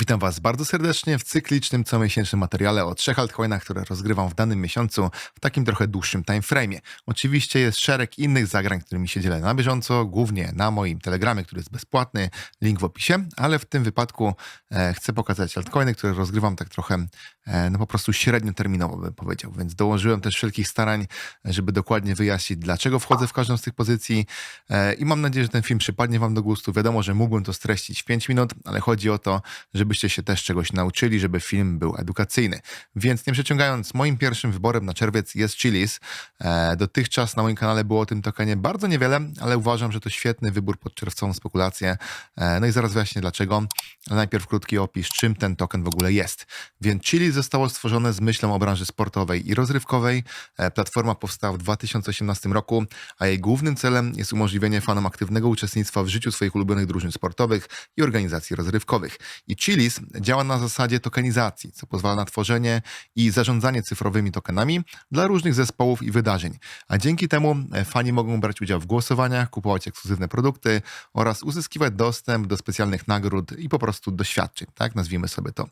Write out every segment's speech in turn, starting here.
Witam Was bardzo serdecznie w cyklicznym, comiesięcznym materiale o trzech altcoinach, które rozgrywam w danym miesiącu w takim trochę dłuższym timeframe'ie. Oczywiście jest szereg innych zagrań, którymi się dzielę na bieżąco, głównie na moim Telegramie, który jest bezpłatny, link w opisie, ale w tym wypadku e, chcę pokazać altcoiny, które rozgrywam tak trochę, e, no po prostu średnioterminowo bym powiedział, więc dołożyłem też wszelkich starań, żeby dokładnie wyjaśnić, dlaczego wchodzę w każdą z tych pozycji e, i mam nadzieję, że ten film przypadnie Wam do gustu. Wiadomo, że mógłbym to streścić w 5 minut, ale chodzi o to, żebyście się też czegoś nauczyli, żeby film był edukacyjny. Więc nie przeciągając, moim pierwszym wyborem na czerwiec jest Chili's. E, dotychczas na moim kanale było o tym tokenie bardzo niewiele, ale uważam, że to świetny wybór pod czerwcową spekulację. E, no i zaraz wyjaśnię dlaczego. Najpierw krótki opis, czym ten token w ogóle jest. Więc Chili's zostało stworzone z myślą o branży sportowej i rozrywkowej. E, platforma powstała w 2018 roku, a jej głównym celem jest umożliwienie fanom aktywnego uczestnictwa w życiu swoich ulubionych drużyn sportowych i organizacji rozrywkowych. I Chilis działa na zasadzie tokenizacji, co pozwala na tworzenie i zarządzanie cyfrowymi tokenami dla różnych zespołów i wydarzeń. A dzięki temu e, fani mogą brać udział w głosowaniach, kupować ekskluzywne produkty oraz uzyskiwać dostęp do specjalnych nagród i po prostu doświadczeń, tak nazwijmy sobie to.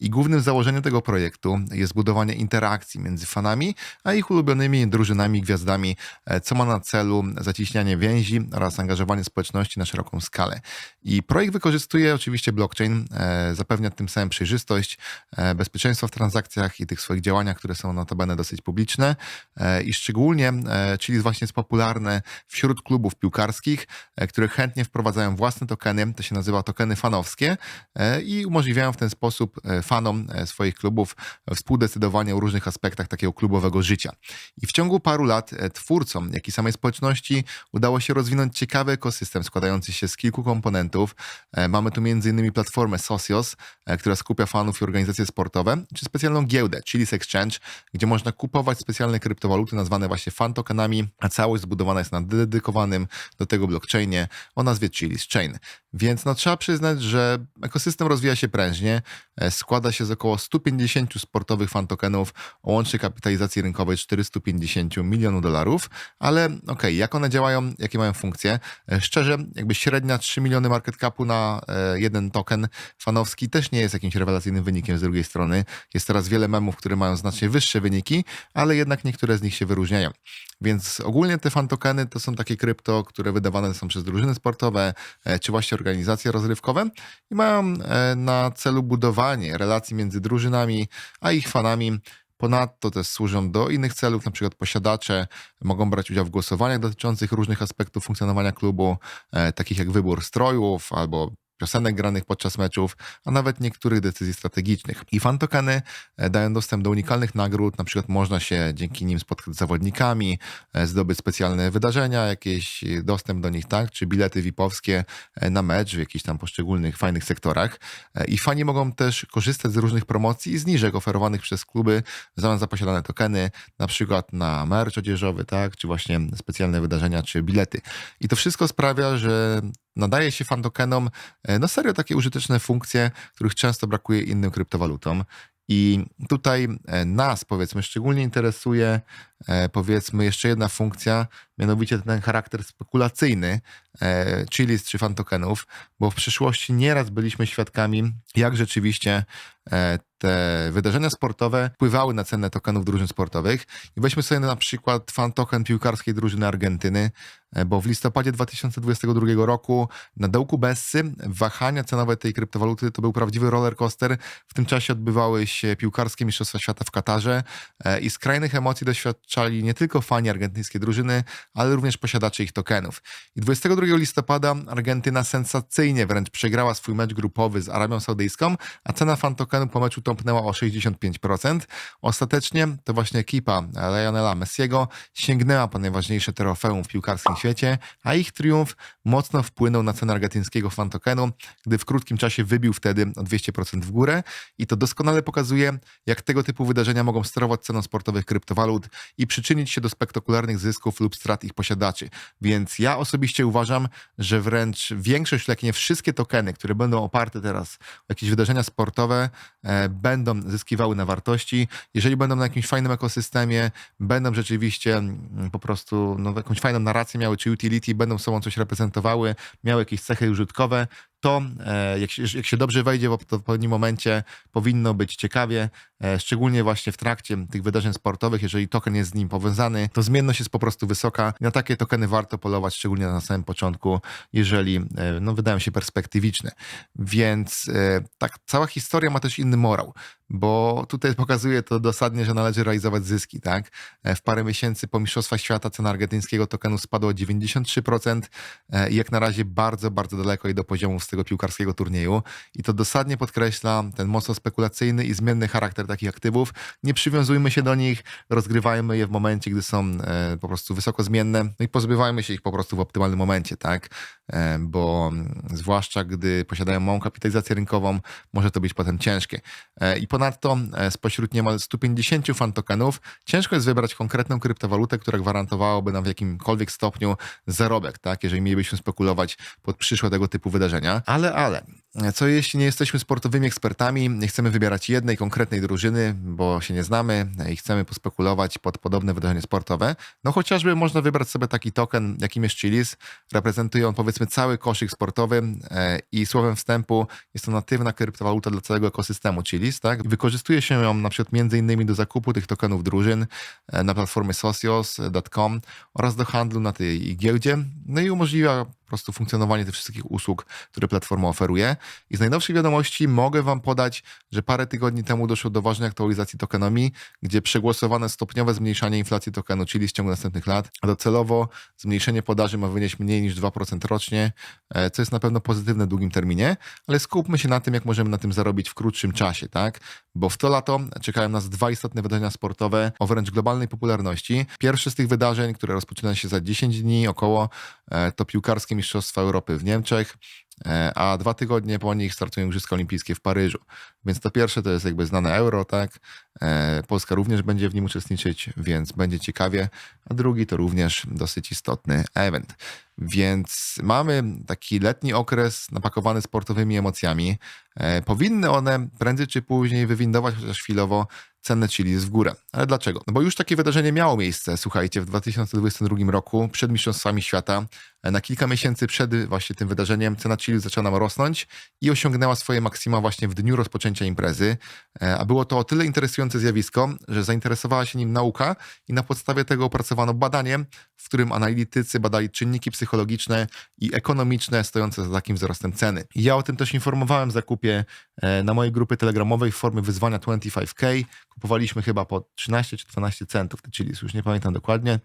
I głównym założeniem tego projektu jest budowanie interakcji między fanami a ich ulubionymi drużynami gwiazdami, e, co ma na celu zaciśnianie więzi oraz angażowanie społeczności na szeroką skalę. I projekt wykorzystuje oczywiście blockchain, e, zapewnia tym samym przejrzystość, e, bezpieczeństwo w transakcjach i tych swoich działaniach, które są notabene dosyć publiczne e, i szczególnie, czyli właśnie jest popularne wśród klubów piłkarskich, które chętnie wprowadzają własne tokeny, to się nazywa tokeny fanowskie i umożliwiają w ten sposób fanom swoich klubów współdecydowanie o różnych aspektach takiego klubowego życia. I w ciągu paru lat twórcom, jak i samej społeczności udało się rozwinąć ciekawy ekosystem składający się z kilku komponentów. Mamy tu m.in. platformę E, która skupia fanów i organizacje sportowe, czy specjalną giełdę, Chilis Exchange, gdzie można kupować specjalne kryptowaluty nazwane właśnie fan tokenami, a całość zbudowana jest na dedykowanym do tego blockchainie o nazwie Chilis Chain. Więc no, trzeba przyznać, że ekosystem rozwija się prężnie, e, składa się z około 150 sportowych fan tokenów o łącznej kapitalizacji rynkowej 450 milionów dolarów, ale okej, okay, jak one działają, jakie mają funkcje? E, szczerze, jakby średnia 3 miliony market capu na jeden token fanowski też nie jest jakimś rewelacyjnym wynikiem z drugiej strony. Jest teraz wiele memów, które mają znacznie wyższe wyniki, ale jednak niektóre z nich się wyróżniają. Więc ogólnie te fantokeny to są takie krypto, które wydawane są przez drużyny sportowe, e, czy właśnie organizacje rozrywkowe i mają e, na celu budowanie relacji między drużynami a ich fanami, Ponadto też służą do innych celów, na przykład posiadacze mogą brać udział w głosowaniach dotyczących różnych aspektów funkcjonowania klubu, e, takich jak wybór strojów albo piosenek granych podczas meczów, a nawet niektórych decyzji strategicznych. I fantokeny e, dają dostęp do unikalnych nagród, na przykład można się dzięki nim spotkać z zawodnikami, e, zdobyć specjalne wydarzenia, jakiś dostęp do nich, tak, czy bilety VIP-owskie e, na mecz w jakichś tam poszczególnych fajnych sektorach. I fani mogą też korzystać z różnych promocji i zniżek oferowanych przez kluby w zamian za posiadane tokeny, na przykład na merch odzieżowy, tak, czy właśnie specjalne wydarzenia, czy bilety. I to wszystko sprawia, że nadaje się fantokenom e, no serio takie użyteczne funkcje, których często brakuje innym kryptowalutom. I tutaj e, nas, powiedzmy, szczególnie interesuje, e, powiedzmy, jeszcze jedna funkcja, mianowicie ten charakter spekulacyjny chilis czy fantokenów, bo w przyszłości nieraz byliśmy świadkami, jak rzeczywiście te wydarzenia sportowe wpływały na cenę tokenów drużyn sportowych. I weźmy sobie na przykład fan token piłkarskiej drużyny Argentyny, e, bo w listopadzie 2022 roku na dołku Bessy wahania cenowe tej kryptowaluty to był prawdziwy roller coaster. W tym czasie odbywały się piłkarskie Mistrzostwa Świata w Katarze e, i skrajnych emocji doświadczali nie tylko fani argentyńskiej drużyny, ale również posiadacze ich tokenów. I 22 listopada Argentyna sensacyjnie wręcz przegrała swój mecz grupowy z Arabią Saudyjską, a cena fan tokenu po meczu tąpnęła o 65%. Ostatecznie to właśnie ekipa Lionela Messiego sięgnęła po najważniejsze trofeum w piłkarskim świecie, a ich triumf mocno wpłynął na cenę argentyńskiego fantokenu, gdy w krótkim czasie wybił wtedy o 200% w górę i to doskonale pokazuje, jak tego typu wydarzenia mogą sterować ceną sportowych kryptowalut i przyczynić się do spektakularnych zysków lub strat ich posiadaczy. Więc ja osobiście uważam, że wręcz większość, jak nie wszystkie tokeny, które będą oparte teraz o jakieś wydarzenia sportowe, będą zyskiwały na wartości. Jeżeli będą na jakimś fajnym ekosystemie, będą rzeczywiście mm, po prostu no, jakąś fajną narrację miały, czy utility, będą sobą coś reprezentowały, miały jakieś cechy użytkowe, to e, jak, się, jak się dobrze wejdzie w odpowiednim momencie, powinno być ciekawie, e, szczególnie właśnie w trakcie tych wydarzeń sportowych, jeżeli token jest z nim powiązany, to zmienność jest po prostu wysoka. Na takie tokeny warto polować, szczególnie na samym początku, jeżeli e, no, wydają się perspektywiczne. Więc tak, cała historia ma też inny morał, bo tutaj pokazuje to dosadnie, że należy realizować zyski, tak? E, W parę miesięcy po Mistrzostwach Świata cena argentyńskiego tokenu spadła o 93% e, i jak na razie bardzo, bardzo daleko i do poziomów z tego piłkarskiego turnieju. I to dosadnie podkreśla ten mocno spekulacyjny i zmienny charakter takich aktywów. Nie przywiązujmy się do nich, rozgrywajmy je w momencie, gdy są e, po prostu wysoko zmienne, no i pozbywajmy się ich po prostu w optymalnym momencie, tak? Bo mm, zwłaszcza gdy posiadają małą kapitalizację rynkową, może to być potem ciężkie. I ponadto e, spośród niemal 150 fan tokenów ciężko jest wybrać konkretną kryptowalutę, która gwarantowałaby nam w jakimkolwiek stopniu zarobek, tak? Jeżeli mielibyśmy spekulować pod przyszłe tego typu wydarzenia. Ale, ale, co jeśli nie jesteśmy sportowymi ekspertami, nie chcemy wybierać jednej konkretnej drużyny, bo się nie znamy i chcemy pospekulować pod podobne wydarzenie sportowe? No chociażby można wybrać sobie taki token, jakim jest Chilis. Reprezentuje on powiedzmy cały koszyk sportowy e, i słowem wstępu jest to natywna kryptowaluta dla całego ekosystemu Chilis, tak? Wykorzystuje się ją na przykład między innymi do zakupu tych tokenów drużyn e, na platformie socios.com oraz do handlu na tej giełdzie, no i umożliwia prostu funkcjonowanie tych wszystkich usług, które platforma oferuje. I z najnowszych wiadomości mogę Wam podać, że parę tygodni temu doszło do ważnej aktualizacji tokenomii, gdzie przegłosowano stopniowe zmniejszanie inflacji tokenu, czyli w ciągu następnych lat. A docelowo zmniejszenie podaży ma wynieść mniej niż 2% rocznie, e, co jest na pewno pozytywne w długim terminie, ale skupmy się na tym, jak możemy na tym zarobić w krótszym czasie, tak? Bo w to lato czekają nas dwa istotne wydarzenia sportowe o wręcz globalnej popularności. Pierwsze z tych wydarzeń, które rozpoczyna się za 10 dni około, e, to piłkarskie Mistrzostwa Europy w Niemczech, e, a dwa tygodnie po nich startują Igrzyska Olimpijskie w Paryżu. Więc to pierwsze to jest jakby znane euro, tak? E, Polska również będzie w nim uczestniczyć, więc będzie ciekawie, a drugi to również dosyć istotny event. Więc mamy taki letni okres napakowany sportowymi emocjami. E, Powinny one prędzej czy później wywindować chociaż chwilowo cenę chili w górę. Ale dlaczego? No bo już takie wydarzenie miało miejsce, słuchajcie, w 2022 roku, przed Mistrzostwami Świata. Na kilka miesięcy przed właśnie tym wydarzeniem cena chili zaczęła nam rosnąć i osiągnęła swoje maksima właśnie w dniu rozpoczęcia imprezy. E, A było to o tyle interesujące zjawisko, że zainteresowała się nim nauka i na podstawie tego opracowano badanie, w którym analitycy badali czynniki psychologiczne i ekonomiczne stojące za takim wzrostem ceny. Ja o tym też informowałem w zakupie e, na mojej grupy telegramowej w formie wyzwania 25k. Kupowaliśmy chyba po 13 czy 12 centów, czyli już nie pamiętam dokładnie.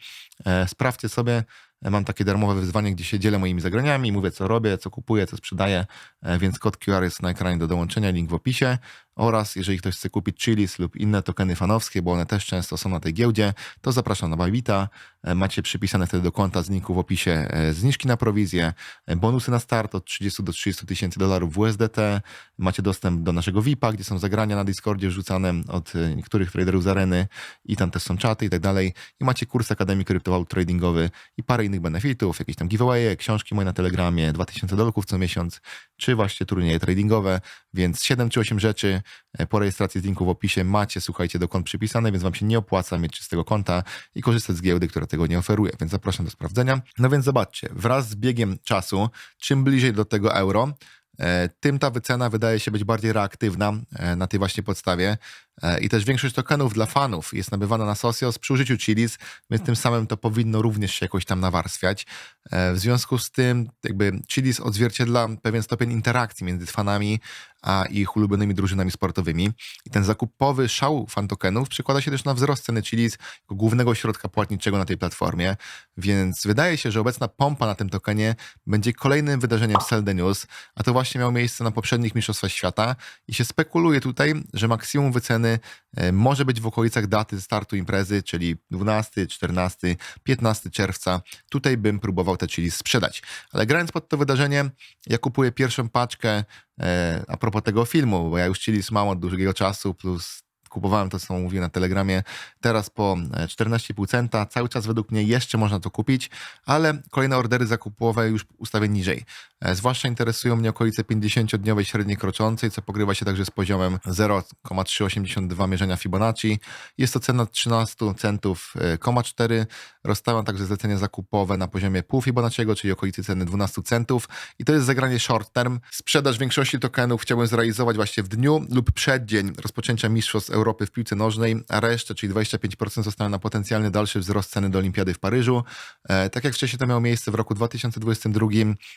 E, Sprawdźcie sobie. E, Mam takie darmowe wyzwanie, gdzie się dzielę moimi zagraniami, mówię co robię, co kupuję, co sprzedaję, e, więc kod QR jest na ekranie do dołączenia, link w opisie. Oraz jeżeli ktoś chce kupić Chilis lub inne tokeny fanowskie, bo one też często są na tej giełdzie, to zapraszam na Bybita. E, Macie przypisane wtedy do konta z linku w opisie e, zniżki na prowizję, e, bonusy na start od 30 do 30 tysięcy dolarów w USDT. Macie dostęp do naszego VIP-a, gdzie są zagrania na Discordzie rzucane od niektórych traderów z areny i tam też są czaty i tak dalej. I macie kurs Akademii Kryptowalut Tradingowy i parę innych benefitów, jakieś tam giveawaye, książki moje na Telegramie, 2000 dolków co miesiąc, czy właśnie turnieje tradingowe, więc 7 czy 8 rzeczy e, po rejestracji z linku w opisie macie, słuchajcie, do kont przypisane, więc wam się nie opłaca mieć czystego konta i korzystać z giełdy, która tego nie oferuje, więc zapraszam do sprawdzenia. No więc zobaczcie, wraz z biegiem czasu, czym bliżej do tego euro, e, tym ta wycena wydaje się być bardziej reaktywna e, na tej właśnie podstawie. E, I też większość tokenów dla fanów jest nabywana na Socios przy użyciu Chilis, więc tym samym to powinno również się jakoś tam nawarstwiać. E, W związku z tym jakby Chilis odzwierciedla pewien stopień interakcji między fanami a ich ulubionymi drużynami sportowymi. I ten zakupowy szał fan tokenów przekłada się też na wzrost ceny Chilis jako głównego środka płatniczego na tej platformie, więc wydaje się, że obecna pompa na tym tokenie będzie kolejnym wydarzeniem Sell the News, a to właśnie miało miejsce na poprzednich Mistrzostwach Świata i się spekuluje tutaj, że maksimum wyceny e, może być w okolicach daty startu imprezy, czyli 12, 14, 15 czerwca. Tutaj bym próbował te chili sprzedać. Ale grając pod to wydarzenie, ja kupuję pierwszą paczkę e, a propos tego filmu, bo ja już chili mam od długiego czasu, plus kupowałem to, co mówiłem na Telegramie, teraz po e, 14,5 centa. Cały czas według mnie jeszcze można to kupić, ale kolejne ordery zakupowe już ustawię niżej. E, Zwłaszcza interesują mnie okolice 50-dniowej średniej kroczącej, co pogrywa się także z poziomem 0,382 mierzenia Fibonacci. Jest to cena 13 centów, e, 4. Rozstawiam także zlecenie zakupowe na poziomie pół Fibonacciego, czyli okolicy ceny 12 centów. I to jest zagranie short term. Sprzedaż większości tokenów chciałbym zrealizować właśnie w dniu lub przeddzień rozpoczęcia Mistrzostw Europy w piłce nożnej, a resztę, czyli 25% zostawiam na potencjalny dalszy wzrost ceny do Olimpiady w Paryżu. E, tak jak wcześniej to miało miejsce w roku 2022,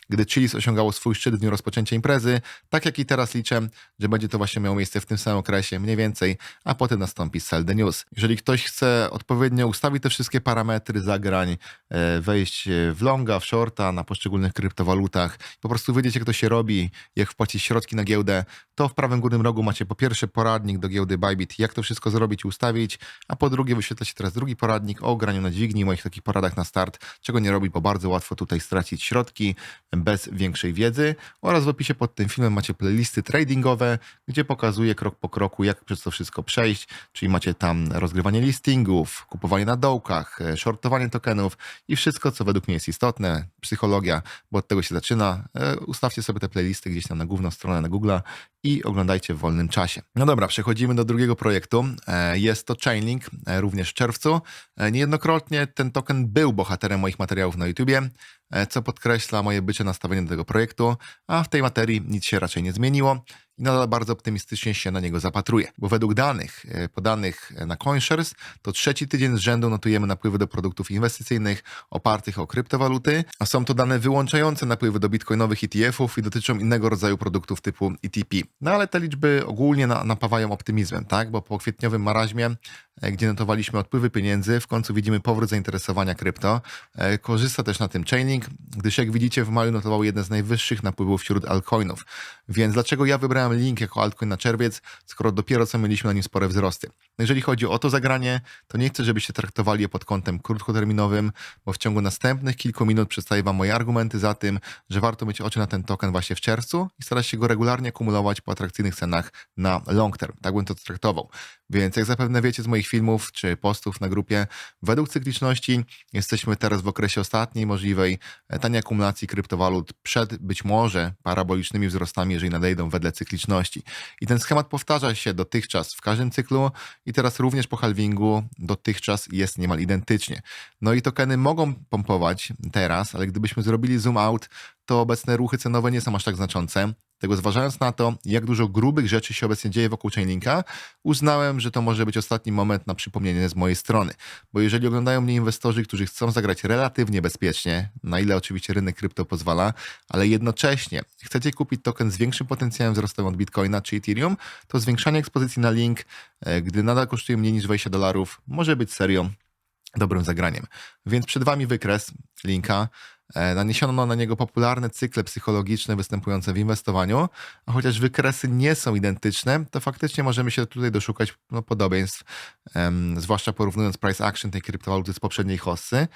gdy Chili's osiągało swój szczyt w dniu rozpoczęcia imprezy, tak jak i teraz liczę, że będzie to właśnie miało miejsce w tym samym okresie, mniej więcej, a potem nastąpi sell the news. Jeżeli ktoś chce odpowiednio ustawić te wszystkie parametry zagrań, e, wejść w longa, w shorta, na poszczególnych kryptowalutach, po prostu wiedzieć jak to się robi, jak wpłacić środki na giełdę, to w prawym górnym rogu macie po pierwsze poradnik do giełdy Bybit, jak to wszystko zrobić i ustawić, a po drugie wyświetla się teraz drugi poradnik o graniu na dźwigni, moich takich poradach na start, czego nie robić, bo bardzo łatwo tutaj stracić środki bez większej wiedzy oraz w opisie pod tym filmem macie playlisty tradingowe, gdzie pokazuję krok po kroku, jak przez to wszystko przejść, czyli macie tam rozgrywanie listingów, kupowanie na dołkach, e, shortowanie tokenów i wszystko, co według mnie jest istotne, psychologia, bo od tego się zaczyna. E, Ustawcie sobie te playlisty gdzieś tam na główną stronę na Google i oglądajcie w wolnym czasie. No dobra, przechodzimy do drugiego projektu. E, Jest to Chainlink, e, również w czerwcu. E, Niejednokrotnie ten token był bohaterem moich materiałów na YouTubie, co podkreśla moje bycie nastawione do tego projektu, a w tej materii nic się raczej nie zmieniło i nadal bardzo optymistycznie się na niego zapatruję, bo według danych e, podanych na CoinShares to trzeci tydzień z rzędu notujemy napływy do produktów inwestycyjnych opartych o kryptowaluty, a są to dane wyłączające napływy do bitcoinowych ETF-ów i dotyczą innego rodzaju produktów typu ETP. No ale te liczby ogólnie na, napawają optymizmem, tak? Bo po kwietniowym maraźmie, e, gdzie notowaliśmy odpływy pieniędzy, w końcu widzimy powrót zainteresowania krypto. E, Korzysta też na tym Chainlink, gdyż jak widzicie w maju notował jeden z najwyższych napływów wśród altcoinów. Więc dlaczego ja wybrałem link jako altcoin na czerwiec, skoro dopiero co mieliśmy na nim spore wzrosty? No jeżeli chodzi o to zagranie, to nie chcę, żebyście traktowali je pod kątem krótkoterminowym, bo w ciągu następnych kilku minut przedstawię Wam moje argumenty za tym, że warto mieć oczy na ten token właśnie w czerwcu i starać się go regularnie kumulować po atrakcyjnych cenach na long term. Tak bym to traktował. Więc jak zapewne wiecie z moich filmów czy postów na grupie, według cykliczności jesteśmy teraz w okresie ostatniej możliwej e, taniej akumulacji kryptowalut przed być może parabolicznymi wzrostami, jeżeli nadejdą wedle cykliczności. I ten schemat powtarza się dotychczas w każdym cyklu i teraz również po halvingu dotychczas jest niemal identycznie. No i tokeny mogą pompować teraz, ale gdybyśmy zrobili zoom out, to obecne ruchy cenowe nie są aż tak znaczące. Tego zważając na to, jak dużo grubych rzeczy się obecnie dzieje wokół Chainlinka, uznałem, że to może być ostatni moment na przypomnienie z mojej strony. Bo jeżeli oglądają mnie inwestorzy, którzy chcą zagrać relatywnie bezpiecznie, na ile oczywiście rynek krypto pozwala, ale jednocześnie chcecie kupić token z większym potencjałem wzrostowym od Bitcoina czy Ethereum, to zwiększanie ekspozycji na link, e, gdy nadal kosztuje mniej niż 20 dolarów, może być serią dobrym zagraniem. Więc przed Wami wykres linka. E, Naniesiono na niego popularne cykle psychologiczne występujące w inwestowaniu, a chociaż wykresy nie są identyczne, to faktycznie możemy się tutaj doszukać no, podobieństw, em, zwłaszcza porównując price action tej kryptowaluty z poprzedniej hossy.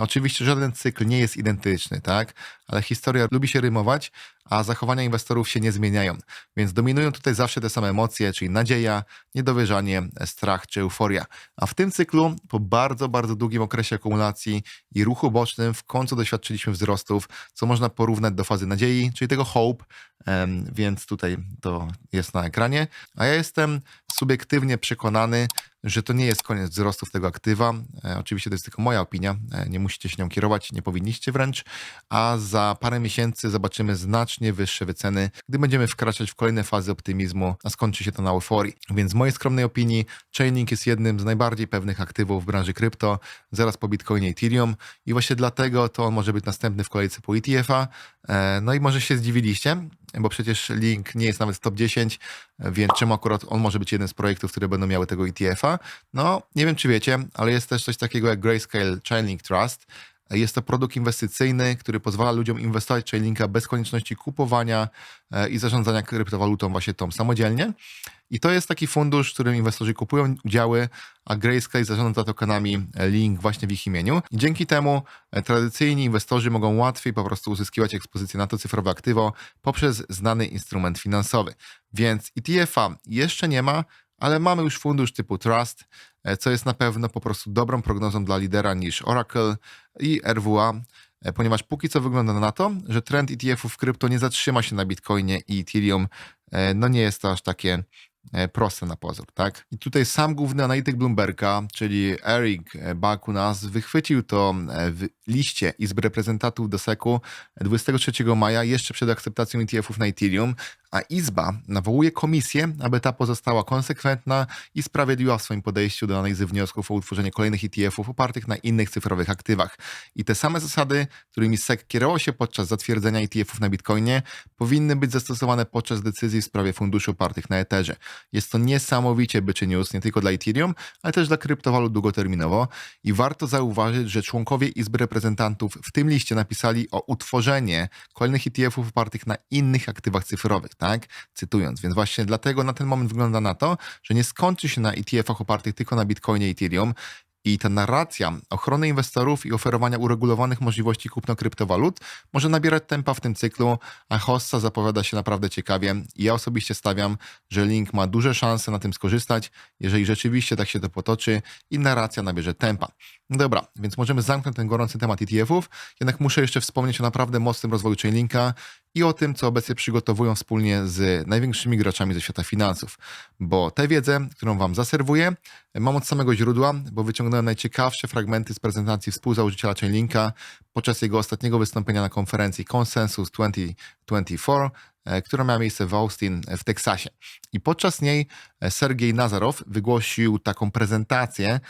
Oczywiście żaden cykl nie jest identyczny, tak? Ale historia lubi się rymować, a zachowania inwestorów się nie zmieniają. Więc dominują tutaj zawsze te same emocje, czyli nadzieja, niedowierzanie, strach czy euforia. A w tym cyklu, po bardzo, bardzo długim okresie akumulacji i ruchu bocznym, w końcu doświadczyliśmy wzrostów, co można porównać do fazy nadziei, czyli tego hope, więc tutaj to jest na ekranie. A ja jestem subiektywnie przekonany, że to nie jest koniec wzrostów tego aktywa. E, oczywiście to jest tylko moja opinia, e, nie musicie się nią kierować, nie powinniście wręcz, a za parę miesięcy zobaczymy znacznie wyższe wyceny, gdy będziemy wkraczać w kolejne fazy optymizmu, a skończy się to na euforii. Więc w mojej skromnej opinii Chainlink jest jednym z najbardziej pewnych aktywów w branży krypto, zaraz po Bitcoinie i Ethereum i właśnie dlatego to on może być następny w kolejce po ETF-a. E, No i może się zdziwiliście, bo przecież link nie jest nawet top 10, więc czemu akurat on może być jeden z projektów, które będą miały tego ETF-a? No, nie wiem czy wiecie, ale jest też coś takiego jak Grayscale Chainlink Trust. Jest to produkt inwestycyjny, który pozwala ludziom inwestować w Chainlinka bez konieczności kupowania e, i zarządzania kryptowalutą właśnie tą samodzielnie. I to jest taki fundusz, w którym inwestorzy kupują udziały, a Grayscale zarządza tokenami e, Link właśnie w ich imieniu. I dzięki temu e, tradycyjni inwestorzy mogą łatwiej po prostu uzyskiwać ekspozycję na to cyfrowe aktywo poprzez znany instrument finansowy. Więc ETF-a jeszcze nie ma, ale mamy już fundusz typu Trust, e, co jest na pewno po prostu dobrą prognozą dla lidera niż Oracle i RWA, e, ponieważ póki co wygląda na to, że trend ETF-ów krypto nie zatrzyma się na Bitcoinie i Ethereum. E, No nie jest to aż takie proste na pozór, tak? I tutaj sam główny analityk Bloomberga, czyli Eric e, Bakunas, wychwycił to e, w liście Izby Reprezentantów do SEC-u 23 maja, jeszcze przed akceptacją ETF-ów na Ethereum, a Izba nawołuje komisję, aby ta pozostała konsekwentna i sprawiedliwa w swoim podejściu do analizy wniosków o utworzenie kolejnych ETF-ów opartych na innych cyfrowych aktywach. I te same zasady, którymi SEC kierował się podczas zatwierdzenia ETF-ów na Bitcoinie, powinny być zastosowane podczas decyzji w sprawie funduszy opartych na Etherze. Jest to niesamowicie byczy news nie tylko dla Ethereum, ale też dla kryptowalut długoterminowo i warto zauważyć, że członkowie Izby Reprezentantów w tym liście napisali o utworzenie kolejnych ETF-ów opartych na innych aktywach cyfrowych, tak? Cytując, więc właśnie dlatego na ten moment wygląda na to, że nie skończy się na ETF-ach opartych tylko na Bitcoinie i Ethereum, i ta narracja ochrony inwestorów i oferowania uregulowanych możliwości kupna kryptowalut może nabierać tempa w tym cyklu, a Hossa zapowiada się naprawdę ciekawie. I ja osobiście stawiam, że Link ma duże szanse na tym skorzystać, jeżeli rzeczywiście tak się to potoczy i narracja nabierze tempa. Dobra, więc możemy zamknąć ten gorący temat ETF-ów, jednak muszę jeszcze wspomnieć o naprawdę mocnym rozwoju Chainlinka i o tym, co obecnie przygotowują wspólnie z największymi graczami ze świata finansów. Bo tę wiedzę, którą Wam zaserwuję, mam od samego źródła, bo wyciągnąłem najciekawsze fragmenty z prezentacji współzałożyciela Chainlinka podczas jego ostatniego wystąpienia na konferencji Consensus 2024, e, która miała miejsce w Austin e, w Teksasie. I podczas niej e, Sergiej Nazarow wygłosił taką prezentację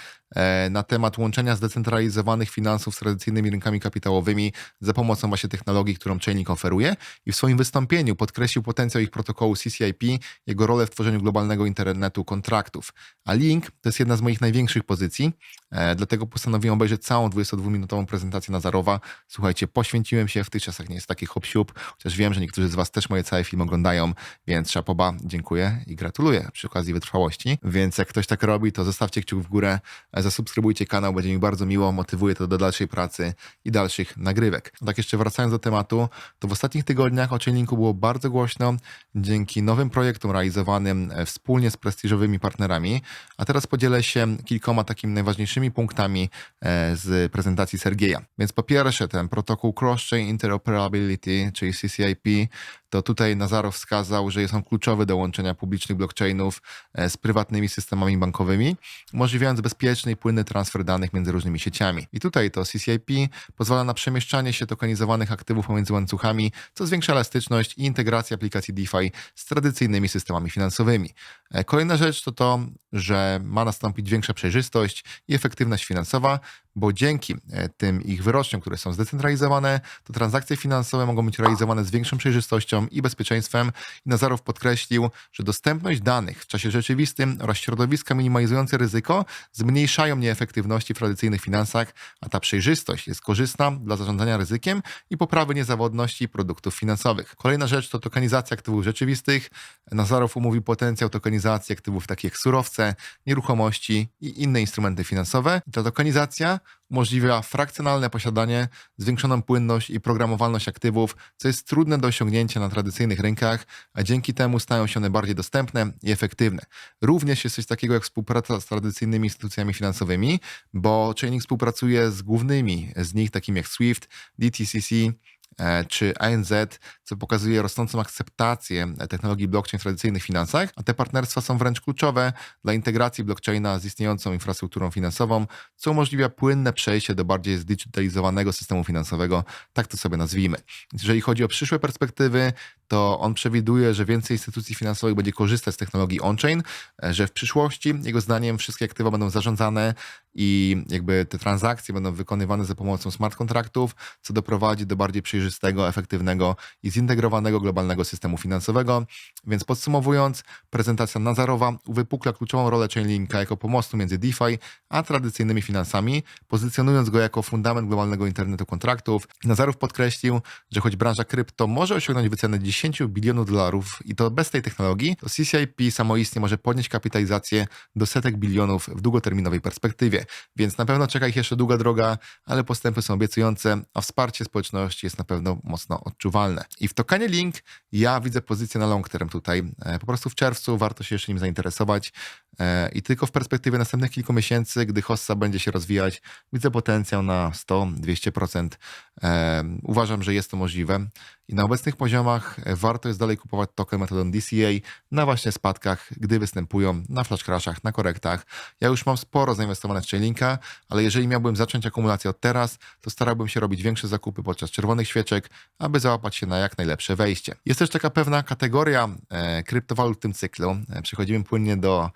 na temat łączenia zdecentralizowanych finansów z tradycyjnymi rynkami kapitałowymi za pomocą właśnie technologii, którą Chainlink oferuje i w swoim wystąpieniu podkreślił potencjał ich protokołu CCIP, jego rolę w tworzeniu globalnego internetu kontraktów. A Link to jest jedna z moich największych pozycji, e, dlatego postanowiłem obejrzeć całą 22-minutową prezentację Nazarowa. Słuchajcie, poświęciłem się, w tych czasach nie jest taki hop chociaż wiem, że niektórzy z Was też moje całe filmy oglądają, więc szapoba, dziękuję i gratuluję przy okazji wytrwałości. Więc jak ktoś tak robi, to zostawcie kciuk w górę, e, zasubskrybujcie kanał, będzie mi bardzo miło, motywuje to do dalszej pracy i dalszych nagrywek. Tak jeszcze wracając do tematu, to w ostatnich tygodniach o Chainlinku było bardzo głośno dzięki nowym projektom realizowanym e, wspólnie z prestiżowymi partnerami, a teraz podzielę się kilkoma takimi najważniejszymi punktami e, z prezentacji Sergieja. Więc po pierwsze ten protokół Cross-Chain Interoperability, czyli CCIP, to tutaj Nazarow wskazał, że jest on kluczowy do łączenia publicznych blockchainów e, z prywatnymi systemami bankowymi, umożliwiając bezpieczny i płynny transfer danych między różnymi sieciami. I tutaj to CCIP pozwala na przemieszczanie się tokenizowanych aktywów pomiędzy łańcuchami, co zwiększa elastyczność i integrację aplikacji DeFi z tradycyjnymi systemami finansowymi. E, Kolejna rzecz to to, że ma nastąpić większa przejrzystość i efektywność finansowa, bo dzięki e, tym ich wyroczniom, które są zdecentralizowane, to transakcje finansowe mogą być realizowane z większą przejrzystością i bezpieczeństwem. I Nazarow podkreślił, że dostępność danych w czasie rzeczywistym oraz środowiska minimalizujące ryzyko zmniejszają nieefektywności w tradycyjnych finansach, a ta przejrzystość jest korzystna dla zarządzania ryzykiem i poprawy niezawodności produktów finansowych. Kolejna rzecz to tokenizacja aktywów rzeczywistych. Nazarow umówił potencjał tokenizacji aktywów takich jak surowce, nieruchomości i inne instrumenty finansowe. Ta tokenizacja umożliwia frakcjonalne posiadanie, zwiększoną płynność i programowalność aktywów, co jest trudne do osiągnięcia na tradycyjnych rynkach, a dzięki temu stają się one bardziej dostępne i efektywne. Również jest coś takiego jak współpraca z tradycyjnymi instytucjami finansowymi, bo Chainlink współpracuje z głównymi z nich, takimi jak SWIFT, DTCC, czy ANZ, co pokazuje rosnącą akceptację technologii blockchain w tradycyjnych finansach, a te partnerstwa są wręcz kluczowe dla integracji blockchaina z istniejącą infrastrukturą finansową, co umożliwia płynne przejście do bardziej zdigitalizowanego systemu finansowego, tak to sobie nazwijmy. Jeżeli chodzi o przyszłe perspektywy, to on przewiduje, że więcej instytucji finansowych będzie korzystać z technologii on-chain, e, że w przyszłości, jego zdaniem, wszystkie aktywa będą zarządzane i jakby te transakcje będą wykonywane za pomocą smart kontraktów, co doprowadzi do bardziej przejrzystego, efektywnego i zintegrowanego globalnego systemu finansowego. Więc podsumowując, prezentacja Nazarowa uwypukla kluczową rolę Chainlinka jako pomostu między DeFi a tradycyjnymi finansami, pozycjonując go jako fundament globalnego internetu kontraktów. Nazarów podkreślił, że choć branża krypto może osiągnąć wycenę 10 bilionów dolarów i to bez tej technologii, to CCIP samoistnie może podnieść kapitalizację do setek bilionów w długoterminowej perspektywie. Więc na pewno czeka ich jeszcze długa droga, ale postępy są obiecujące, a wsparcie społeczności jest na pewno mocno odczuwalne. I w tokenie Link ja widzę pozycję na long term tutaj. E, Po prostu w czerwcu warto się jeszcze nim zainteresować. E, I tylko w perspektywie następnych kilku miesięcy, gdy Hossa będzie się rozwijać, widzę potencjał na 100-200%. E, Uważam, że jest to możliwe. I na obecnych poziomach e, warto jest dalej kupować token metodą DCA na właśnie spadkach, gdy występują na flash crashach, na korektach. Ja już mam sporo zainwestowane w Chainlinka, ale jeżeli miałbym zacząć akumulację od teraz, to starałbym się robić większe zakupy podczas czerwonych świeczek, aby załapać się na jak najlepsze wejście. Jest też taka pewna kategoria kryptowalut w tym cyklu. Przechodzimy płynnie do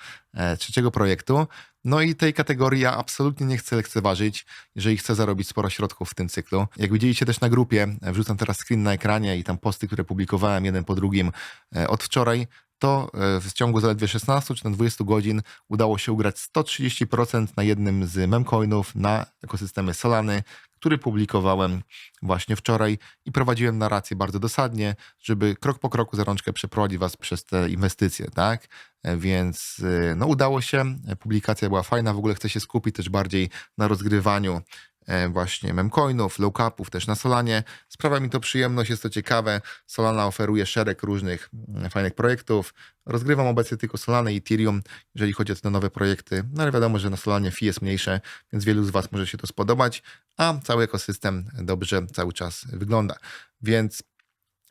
trzeciego projektu. No i tej kategorii ja absolutnie nie chcę lekceważyć, jeżeli chcę zarobić sporo środków w tym cyklu. Jak widzieliście też na grupie, e, wrzucam teraz screen na ekranie i tam posty, które publikowałem jeden po drugim e, od wczoraj, to e, w ciągu zaledwie 16 czy tam 20 godzin udało się ugrać 130% na jednym z memcoinów na ekosystemy Solany, który publikowałem właśnie wczoraj i prowadziłem narrację bardzo dosadnie, żeby krok po kroku za rączkę przeprowadzić was przez te inwestycje, tak? E, Więc e, no udało się, E, publikacja była fajna, w ogóle chcę się skupić też bardziej na rozgrywaniu właśnie memcoinów, low capów też na Solanie. Sprawia mi to przyjemność, jest to ciekawe. Solana oferuje szereg różnych mm, fajnych projektów. Rozgrywam obecnie tylko Solana i Ethereum, jeżeli chodzi o te nowe projekty. No ale wiadomo, że na Solanie fee jest mniejsze, więc wielu z Was może się to spodobać, a cały ekosystem dobrze cały czas wygląda. Więc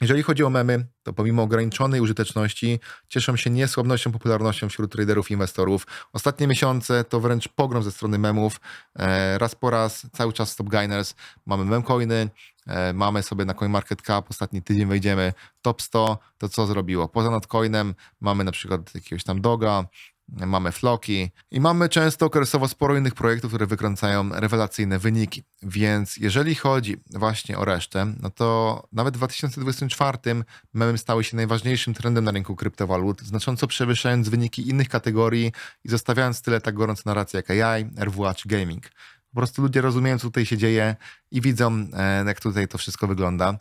jeżeli chodzi o memy, to pomimo ograniczonej użyteczności cieszą się niesłabnością popularnością wśród traderów i inwestorów. Ostatnie miesiące to wręcz pogrom ze strony memów. E, raz po raz, cały czas stop gainers. Mamy memcoiny, e, mamy sobie na CoinMarketCap, ostatni tydzień wejdziemy top 100, to co zrobiło? Poza Notcoinem mamy na przykład jakiegoś tam Doga, mamy Floki i mamy często okresowo sporo innych projektów, które wykręcają rewelacyjne wyniki. Więc jeżeli chodzi właśnie o resztę, no to nawet w 2024 memy stały się najważniejszym trendem na rynku kryptowalut, znacząco przewyższając wyniki innych kategorii i zostawiając tyle tak gorąco narracje jak AI, RWA czy gaming. Po prostu ludzie rozumieją, co tutaj się dzieje i widzą, e, jak tutaj to wszystko wygląda.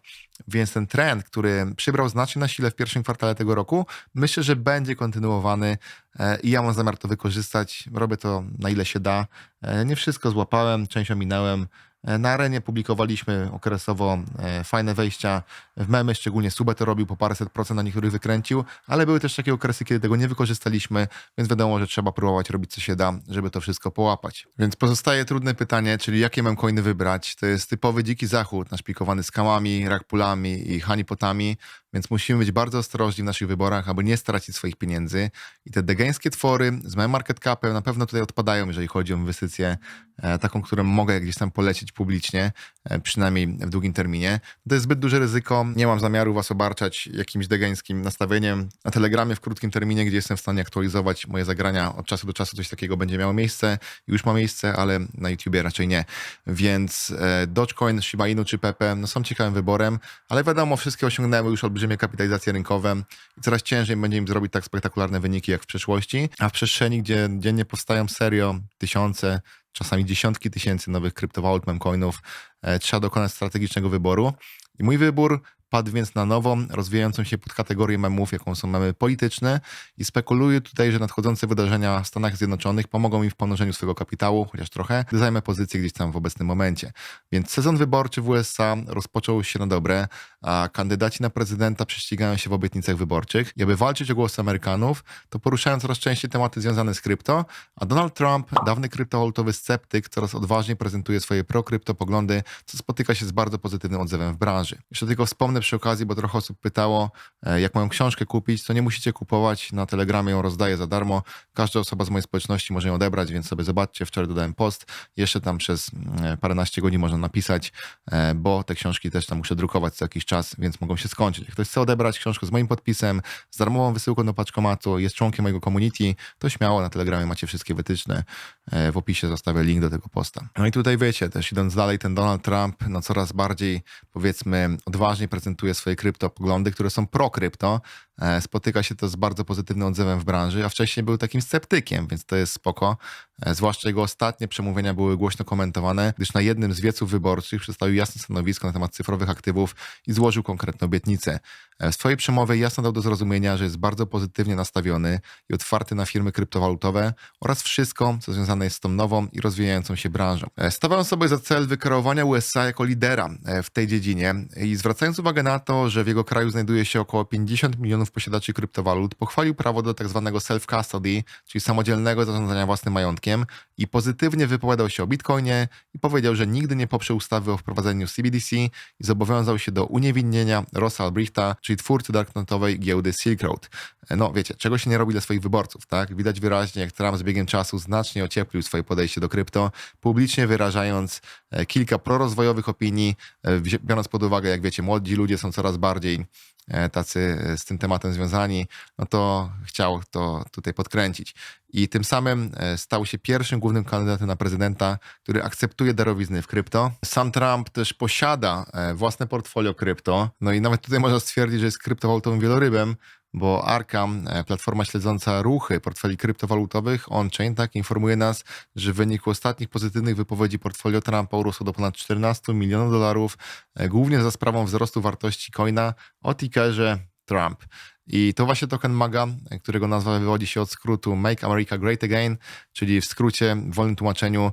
Więc ten trend, który przybrał znacznie na sile w pierwszym kwartale tego roku, myślę, że będzie kontynuowany e, i ja mam zamiar to wykorzystać. Robię to na ile się da. E, Nie wszystko złapałem, część ominąłem. E, Na arenie publikowaliśmy okresowo e, fajne wejścia w memy, szczególnie Sube to robił po paręset procent na niektórych wykręcił, ale były też takie okresy, kiedy tego nie wykorzystaliśmy, więc wiadomo, że trzeba próbować robić co się da, żeby to wszystko połapać. Więc pozostaje trudne pytanie, czyli jakie memcoiny wybrać. To jest typowy dziki zachód, naszpikowany skamami, rakpulami i honeypotami, więc musimy być bardzo ostrożni w naszych wyborach, aby nie stracić swoich pieniędzy. I te degeńskie twory z małym market capem na pewno tutaj odpadają, jeżeli chodzi o inwestycję e, taką, którą mogę gdzieś tam polecić publicznie, e, przynajmniej w długim terminie. To jest zbyt duże ryzyko. Nie mam zamiaru was obarczać jakimś degeńskim nastawieniem. Na Telegramie w krótkim terminie, gdzie jestem w stanie aktualizować moje zagrania od czasu do czasu, coś takiego będzie miało miejsce. Już ma miejsce, ale na YouTubie raczej nie. Więc e, Dogecoin, Shiba Inu czy Pepe no są ciekawym wyborem, ale wiadomo, wszystkie osiągnęły już olbrzymie kapitalizacje rynkowe i coraz ciężej będzie im zrobić tak spektakularne wyniki jak w przeszłości, a w przestrzeni, gdzie dziennie powstają serio tysiące, czasami dziesiątki tysięcy nowych kryptowalut, memcoinów, e, trzeba dokonać strategicznego wyboru. I mój wybór padł więc na nową, rozwijającą się podkategorię memów, jaką są memy polityczne i spekuluję tutaj, że nadchodzące wydarzenia w Stanach Zjednoczonych pomogą mi w pomnożeniu swojego kapitału, chociaż trochę, gdy zajmę pozycję gdzieś tam w obecnym momencie. Więc sezon wyborczy w USA rozpoczął się na dobre, a kandydaci na prezydenta prześcigają się w obietnicach wyborczych. I aby walczyć o głos Amerykanów, to poruszają coraz częściej tematy związane z krypto, a Donald Trump, dawny kryptowalutowy sceptyk, coraz odważniej prezentuje swoje pro-krypto poglądy, co spotyka się z bardzo pozytywnym odzewem w branży. Jeszcze tylko wspomnę przy okazji, bo trochę osób pytało, e, jak moją książkę kupić, to nie musicie kupować, na Telegramie ją rozdaję za darmo, każda osoba z mojej społeczności może ją odebrać, więc sobie zobaczcie, wczoraj dodałem post, jeszcze tam przez mm, paręnaście godzin można napisać, e, bo te książki też tam muszę drukować co jakiś czas, więc mogą się skończyć. Jak ktoś chce odebrać książkę z moim podpisem, z darmową wysyłką do paczkomatu, jest członkiem mojego community, to śmiało na Telegramie macie wszystkie wytyczne. E, W opisie zostawię link do tego posta. No i tutaj wiecie, też idąc dalej, ten Donald Trump no coraz bardziej, powiedzmy, odważnie prezentuje swoje kryptopoglądy, które są pro-krypto. E, Spotyka się to z bardzo pozytywnym odzewem w branży, a wcześniej był takim sceptykiem, więc to jest spoko. E, Zwłaszcza jego ostatnie przemówienia były głośno komentowane, gdyż na jednym z wieców wyborczych przedstawił jasne stanowisko na temat cyfrowych aktywów i złożył konkretne obietnice. W swojej przemowie jasno dał do zrozumienia, że jest bardzo pozytywnie nastawiony i otwarty na firmy kryptowalutowe oraz wszystko, co związane jest z tą nową i rozwijającą się branżą. E, Stawiał sobie za cel wykreowania USA jako lidera e, w tej dziedzinie i zwracając uwagę na to, że w jego kraju znajduje się około 50 milionów posiadaczy kryptowalut pochwalił prawo do tak zwanego self-custody, czyli samodzielnego zarządzania własnym majątkiem i pozytywnie wypowiadał się o Bitcoinie i powiedział, że nigdy nie poprze ustawy o wprowadzeniu CBDC i zobowiązał się do uniewinnienia Rossa Albrichta, czyli twórcy darknetowej giełdy Silk Road. No wiecie, czego się nie robi dla swoich wyborców, tak? Widać wyraźnie, jak Trump z biegiem czasu znacznie ocieplił swoje podejście do krypto, publicznie wyrażając e, kilka prorozwojowych opinii, e, biorąc pod uwagę, jak wiecie, młodzi ludzie są coraz bardziej e, tacy z tym tematem związani, no to chciał to tutaj podkręcić. I tym samym stał się pierwszym głównym kandydatem na prezydenta, który akceptuje darowizny w krypto. Sam Trump też posiada własne portfolio krypto, no i nawet tutaj można stwierdzić, że jest kryptowalutowym wielorybem, bo Arkham, e, platforma śledząca ruchy portfeli kryptowalutowych, on-chain, tak, informuje nas, że w wyniku ostatnich pozytywnych wypowiedzi portfolio Trumpa urosło do ponad 14 milionów dolarów, e, głównie za sprawą wzrostu wartości coina o tickerze Trump. I to właśnie token MAGA, e, którego nazwa wywodzi się od skrótu Make America Great Again, czyli w skrócie, w wolnym tłumaczeniu,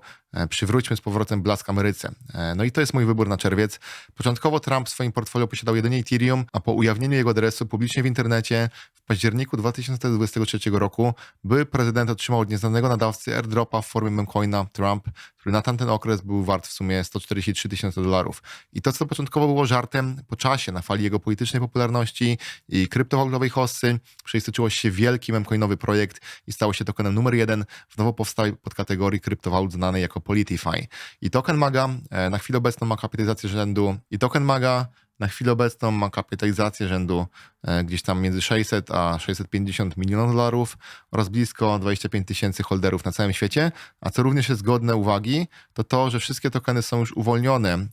przywróćmy z powrotem blask Ameryce. E, No i to jest mój wybór na czerwiec. Początkowo Trump w swoim portfolio posiadał jedynie Ethereum, a po ujawnieniu jego adresu publicznie w internecie w październiku 2023 roku były prezydent otrzymał od nieznanego nadawcy airdropa w formie memcoina Trump, który na tamten okres był wart w sumie 143 tysiące dolarów. I to, co początkowo było żartem, po czasie na fali jego politycznej popularności i kryptowalutowej hossy, przeistoczyło się wielki memcoinowy projekt i stało się tokenem numer jeden w nowo powstałej podkategorii kryptowalut znanej jako Politify. I token MAGA e, na chwilę obecną ma kapitalizację rzędu i token MAGA na chwilę obecną ma kapitalizację rzędu e, gdzieś tam między 600 a 650 milionów dolarów oraz blisko 25 tysięcy holderów na całym świecie. A co również jest godne uwagi, to to, że wszystkie tokeny są już uwolnione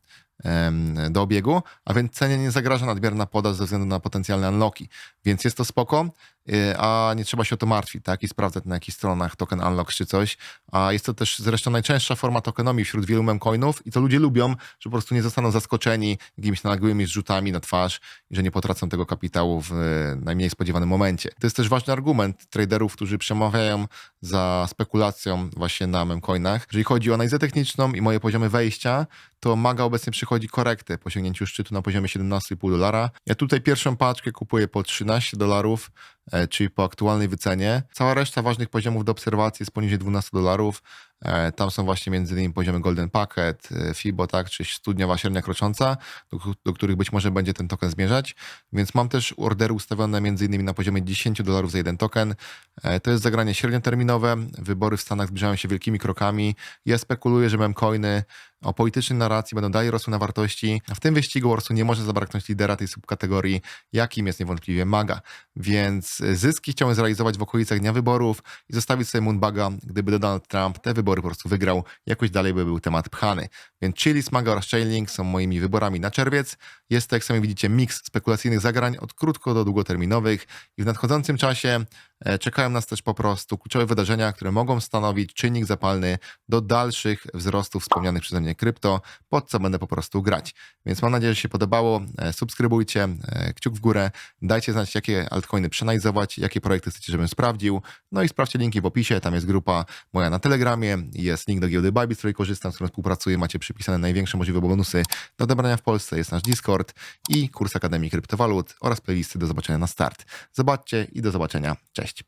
do obiegu, a więc cenie nie zagraża nadmierna podaż ze względu na potencjalne unlocki. Więc jest to spoko, a nie trzeba się o to martwić, tak? I sprawdzać na jakich stronach token unlock czy coś. A jest to też zresztą najczęstsza forma tokenomii wśród wielu memcoinów i to ludzie lubią, że po prostu nie zostaną zaskoczeni jakimiś nagłymi zrzutami na twarz i że nie potracą tego kapitału w y, najmniej spodziewanym momencie. To jest też ważny argument traderów, którzy przemawiają za spekulacją właśnie na memcoinach. Jeżeli chodzi o analizę techniczną i moje poziomy wejścia, to Maga obecnie przychodzi korektę po osiągnięciu szczytu na poziomie 17,5 dolara. Ja tutaj pierwszą paczkę kupuję po 13 dolarów, czyli po aktualnej wycenie. Cała reszta ważnych poziomów do obserwacji jest poniżej 12 dolarów. E, Tam są właśnie między innymi poziomy Golden Packet, e, FIBO, tak, czy studniowa średnia krocząca, do, do których być może będzie ten token zmierzać. Więc mam też ordery ustawione między innymi na poziomie 10 dolarów za jeden token. E, To jest zagranie średnioterminowe. Wybory w Stanach zbliżają się wielkimi krokami. Ja spekuluję, że memcoiny o politycznej narracji będą dalej rosły na wartości. W tym wyścigu po prostu nie może zabraknąć lidera tej subkategorii, jakim jest niewątpliwie MAGA. Więc zyski chciałem zrealizować w okolicach dnia wyborów i zostawić sobie Moonbaga, gdyby Donald Trump te wybory po prostu wygrał, jakoś dalej by był temat pchany. Więc Chili's, MAGA oraz Chainlink są moimi wyborami na czerwiec. Jest to, jak sami widzicie, miks spekulacyjnych zagrań od krótko do długoterminowych i w nadchodzącym czasie e, czekają nas też po prostu kluczowe wydarzenia, które mogą stanowić czynnik zapalny do dalszych wzrostów wspomnianych przeze mnie krypto, pod co będę po prostu grać. Więc mam nadzieję, że się podobało. E, Subskrybujcie, e, kciuk w górę, dajcie znać, jakie altcoiny przeanalizować, jakie projekty chcecie, żebym sprawdził. No i sprawdźcie linki w opisie, tam jest grupa moja na Telegramie, jest link do giełdy Bybit, z której korzystam, z którą współpracuję, macie przypisane największe możliwe bonusy do odebrania w Polsce, jest nasz Discord i kurs Akademii Kryptowalut oraz playlisty do zobaczenia na start. Zobaczcie i do zobaczenia. Cześć.